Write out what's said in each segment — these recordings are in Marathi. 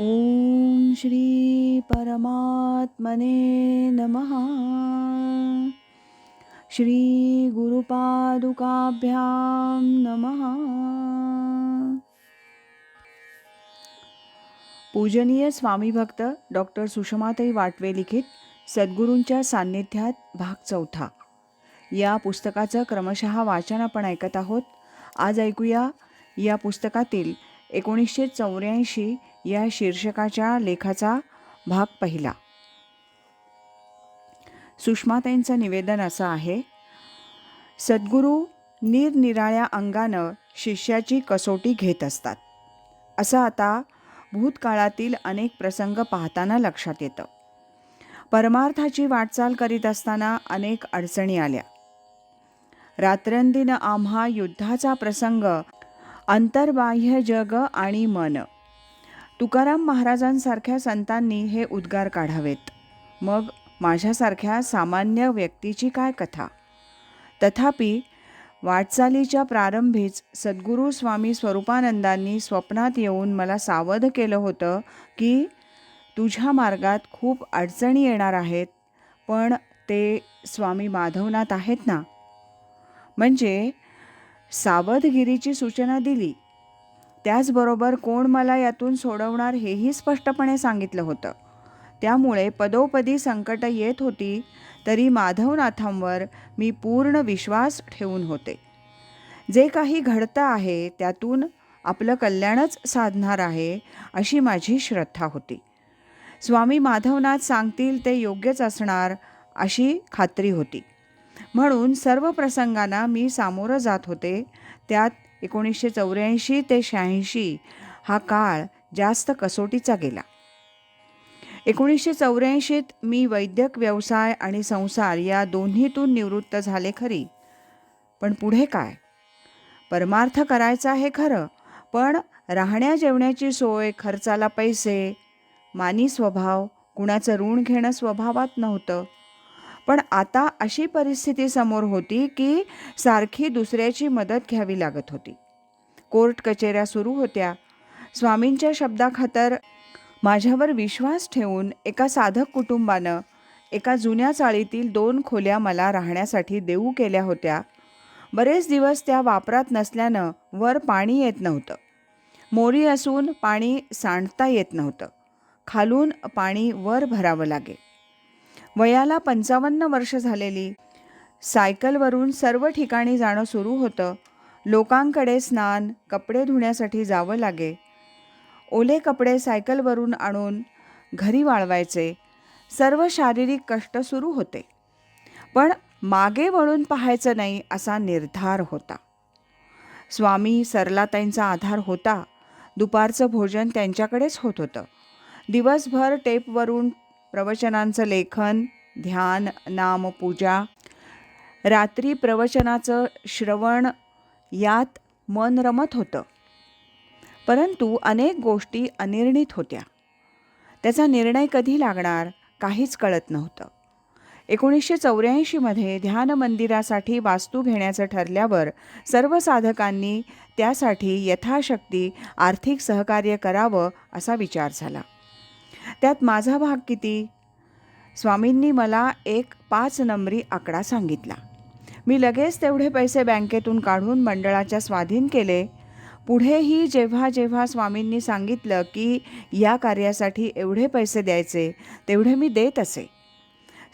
ॐ श्री परमात्मने नमः। श्री गुरुपादुकाभ्यां नमः। पूजनीय स्वामी भक्त डॉक्टर सुषमाताई वाटवे लिखित सद्गुरूंच्या सान्निध्यात भाग चौथा. या पुस्तकाचं क्रमशः वाचन आपण ऐकत आहोत. आज ऐकूया या पुस्तकातील एकोणीसशे चौऱ्याऐंशी या शीर्षकाच्या लेखाचा भाग पहिला. सुषमाताईंचं निवेदन असं आहे सद्गुरू निरनिराळ्या अंगानं शिष्याची कसोटी घेत असतात. असं आता भूतकाळातील अनेक प्रसंग पाहताना लक्षात येतं. परमार्थाची वाटचाल करीत असताना अनेक अडचणी आल्या. रात्रंदिन आम्हा युद्धाचा प्रसंग अंतर्बाह्य जग आणि मन. तुकाराम महाराजांसारख्या संतांनी हे उद्गार काढावेत. मग माझ्यासारख्या सामान्य व्यक्तीची काय कथा? तथापि वाटचालीच्या प्रारंभीच सद्गुरू स्वामी स्वरूपानंदांनी स्वप्नात येऊन मला सावध केलं होतं की तुझ्या मार्गात खूप अडचणी येणार आहेत पण ते स्वामी माधवनाथ आहेत ना? म्हणजे सावधगिरीची सूचना दिली. त्याचबरोबर कोण मला यातून सोडवणार हेही स्पष्टपणे सांगितलं होतं. त्यामुळे पदोपदी संकट येत होती तरी माधवनाथांवर मी पूर्ण विश्वास ठेवून होते. जे काही घडतं आहे त्यातून आपलं कल्याणच साधणार आहे अशी माझी श्रद्धा होती. स्वामी माधवनाथ सांगतील ते योग्यच असणार अशी खात्री होती. म्हणून सर्व प्रसंगांना मी सामोरं जात होते. त्यात एकोणीसशे चौऱ्याऐंशी ते शहाऐंशी हा काळ जास्त कसोटीचा गेला. एकोणीसशे चौऱ्याऐंशीत मी वैद्यक व्यवसाय आणि संसार या दोन्हीतून निवृत्त झाले खरी. पण पुढे काय? परमार्थ करायचा हे खरं पण राहण्या जेवण्याची सोय खर्चाला पैसे मानी स्वभाव कुणाचं ऋण घेणं स्वभावात नव्हतं. पण आता अशी परिस्थिती समोर होती की सारखी दुसऱ्याची मदत घ्यावी लागत होती. कोर्ट कचेऱ्या सुरू होत्या. स्वामींच्या शब्दाखातर माझ्यावर विश्वास ठेवून एका साधक कुटुंबानं एका जुन्या चाळीतील दोन खोल्या मला राहण्यासाठी देऊ केल्या होत्या. बरेच दिवस त्या वापरात नसल्यानं वर पाणी येत नव्हतं. मोरी असून पाणी सांडता येत नव्हतं. खालून पाणी वर भरावं लागे. वयाला पंचावन्न वर्ष झालेली. सायकलवरून सर्व ठिकाणी जाणं सुरू होतं. लोकांकडे स्नान कपडे धुण्यासाठी जावं लागे. ओले कपडे सायकलवरून आणून घरी वाळवायचे. सर्व शारीरिक कष्ट सुरू होते. पण मागे वळून पाहायचं नाही असा निर्धार होता. स्वामी सरलाताईंचा आधार होता. दुपारचं भोजन त्यांच्याकडेच होत होतं. दिवसभर टेपवरून प्रवचनांचं लेखन ध्यान नामपूजा रात्री प्रवचनाचं श्रवण यात मन रमत होतं. परंतु अनेक गोष्टी अनिर्णित होत्या. त्याचा निर्णय कधी लागणार काहीच कळत नव्हतं. एकोणीसशे चौऱ्याऐंशीमध्ये ध्यान मंदिरासाठी वास्तू घेण्याचं ठरल्यावर सर्व साधकांनी त्यासाठी यथाशक्ती आर्थिक सहकार्य करावं असा विचार झाला. त्यात माझा भाग किती? स्वामींनी मला एक पाच नंबरी आकडा सांगितला. मी लगेच तेवढे पैसे बँकेतून काढून मंडळाच्या स्वाधीन केले. पुढेही जेव्हा जेव्हा स्वामींनी सांगितलं की या कार्यासाठी एवढे पैसे द्यायचे तेवढे मी देत असे.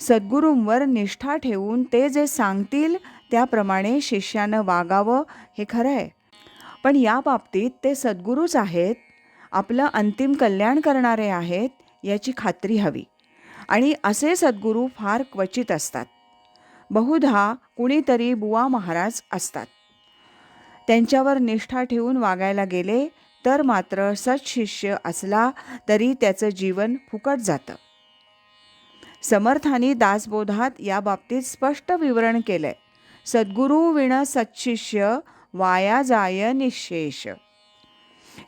सद्गुरूंवर निष्ठा ठेवून ते जे सांगतील त्याप्रमाणे शिष्यानं वागावं हे खरं आहे. पण या बाबतीत ते सद्गुरूच आहेत. आपलं अंतिम कल्याण करणारे आहेत. याची खात्री हवी. आणि असे सद्गुरू फार क्वचित असतात. बहुधा कुणीतरी बुवा महाराज असतात. त्यांच्यावर निष्ठा ठेवून वागायला गेले तर मात्र सत्शिष्य असला तरी त्याचं जीवन फुकट जातं. समर्थानी दासबोधात या बाबतीत स्पष्ट विवरण केलंय. सद्गुरू विण सत्शिष्य वाया जाय निशेष.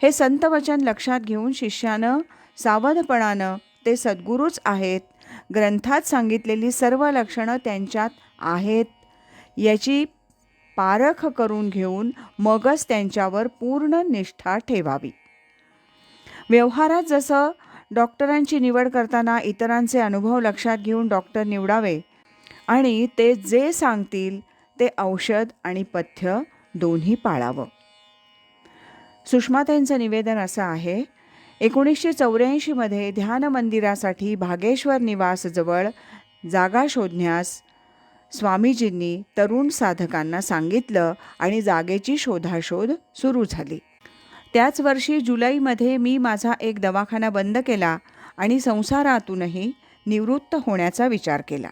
हे संतवचन लक्षात घेऊन शिष्यानं सावधपणानं ते सद्गुरूच आहेत. ग्रंथात सांगितलेली सर्व लक्षणं त्यांच्यात आहेत. याची पारख करून घेऊन मगच त्यांच्यावर पूर्ण निष्ठा ठेवावी. व्यवहारात जसं डॉक्टरांची निवड करताना इतरांचे अनुभव लक्षात घेऊन डॉक्टर निवडावे आणि ते जे सांगतील ते औषध आणि पथ्य दोन्ही पाळावं. सुषमाताईंचं निवेदन असं आहे एकोणीसशे चौऱ्याऐंशीमध्ये ध्यान मंदिरासाठी भागेश्वर निवासजवळ जागा शोधण्यास स्वामीजींनी तरुण साधकांना सांगितलं आणि जागेची शोधाशोध सुरू झाली. त्याच वर्षी जुलैमध्ये मी माझा एक दवाखाना बंद केला आणि संसारातूनही निवृत्त होण्याचा विचार केला.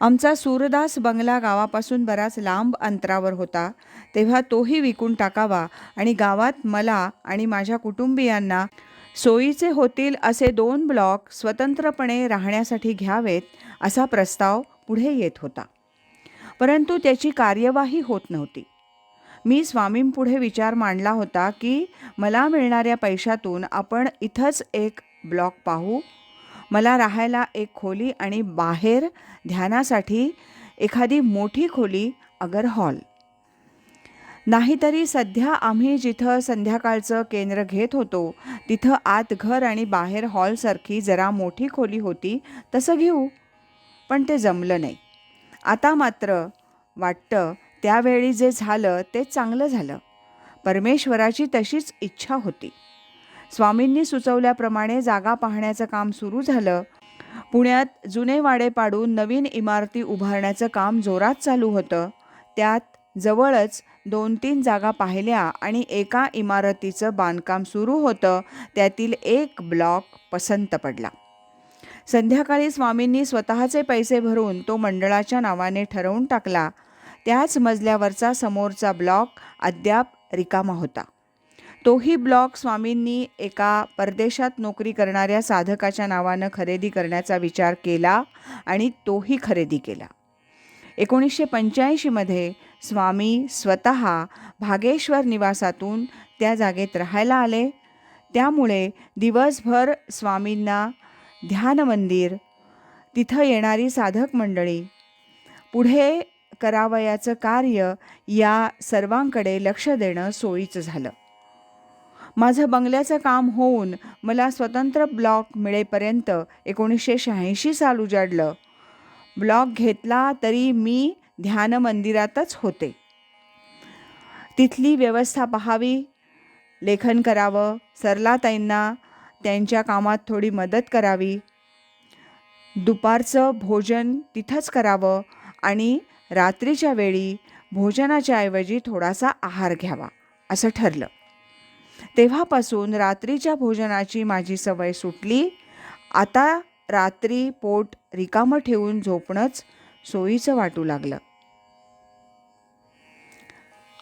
आमचा सूरदास बंगला गावापासून बराच लांब अंतरावर होता. तेव्हा तोही विकून टाकावा आणि गावात मला आणि माझ्या कुटुंबियांना सोयीचे होतील असे दोन ब्लॉक स्वतंत्रपणे राहण्यासाठी घ्यावेत असा प्रस्ताव पुढे येत होता. परंतु त्याची कार्यवाही होत नव्हती. मी स्वामींपुढे विचार मांडला होता की मला मिळणाऱ्या पैशातून आपण इथंच एक ब्लॉक पाहू. मला राहायला एक खोली आणि बाहेर ध्यानासाठी एखादी मोठी खोली अगर हॉल. नाहीतरी सध्या आम्ही जिथं संध्याकाळचं केंद्र घेत होतो तिथं आत घर आणि बाहेर हॉलसारखी जरा मोठी खोली होती तसं घेऊ. पण ते जमलं नाही. आता मात्र वाटतं त्यावेळी जे झालं ते चांगलं झालं. परमेश्वराची तशीच इच्छा होती. स्वामींनी सुचवल्याप्रमाणे जागा पाहण्याचं काम सुरू झालं. पुण्यात जुने वाडे पाडून नवीन इमारती उभारण्याचं काम जोरात चालू होतं. त्यात जवळच दोन तीन जागा पाहिल्या आणि एका इमारतीचं बांधकाम सुरू होतं. त्यातील एक ब्लॉक पसंत पडला. संध्याकाळी स्वामींनी स्वतःचे पैसे भरून तो मंडळाच्या नावाने ठरवून टाकला. त्याच मजल्यावरचा समोरचा ब्लॉक अद्याप रिकामा होता. तोही ब्लॉक स्वामींनी एका परदेशात नोकरी करणाऱ्या साधकाच्या नावानं खरेदी करण्याचा विचार केला आणि तोही खरेदी केला. एकोणीसशे पंच्याऐंशीमध्ये स्वामी स्वतः भागेश्वर निवासातून त्या जागेत राहायला आले. त्यामुळे दिवसभर स्वामींना ध्यान मंदिर तिथं येणारी साधक मंडळी पुढे करावयाचं कार्य या सर्वांकडे लक्ष देणं सोयीचं झालं. माझं बंगल्याचं काम होऊन मला स्वतंत्र ब्लॉक मिळेपर्यंत एकोणीसशे शहाऐंशी साल उजाडलं. ब्लॉक घेतला तरी मी ध्यान मंदिरातच होते. तिथली व्यवस्था पाहावी लेखन करावं सरलाताईंना त्यांच्या कामात थोडी मदत करावी. दुपारचं भोजन तिथंच करावं आणि रात्रीच्या वेळी भोजनाच्या ऐवजी थोडासा आहार घ्यावा असं ठरलं. तेव्हापासून रात्रीच्या भोजनाची माझी सवय सुटली. आता रात्री पोट रिकामं ठेवून झोपणंच सोयीचं वाटू लागलं.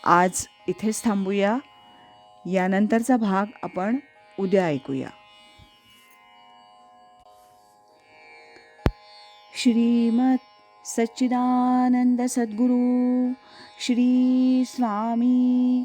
आज इथेच थांबूया. यानंतरचा भाग आपण उद्या ऐकूया. श्रीमत सच्चिदानंद सद्गुरु श्री स्वामी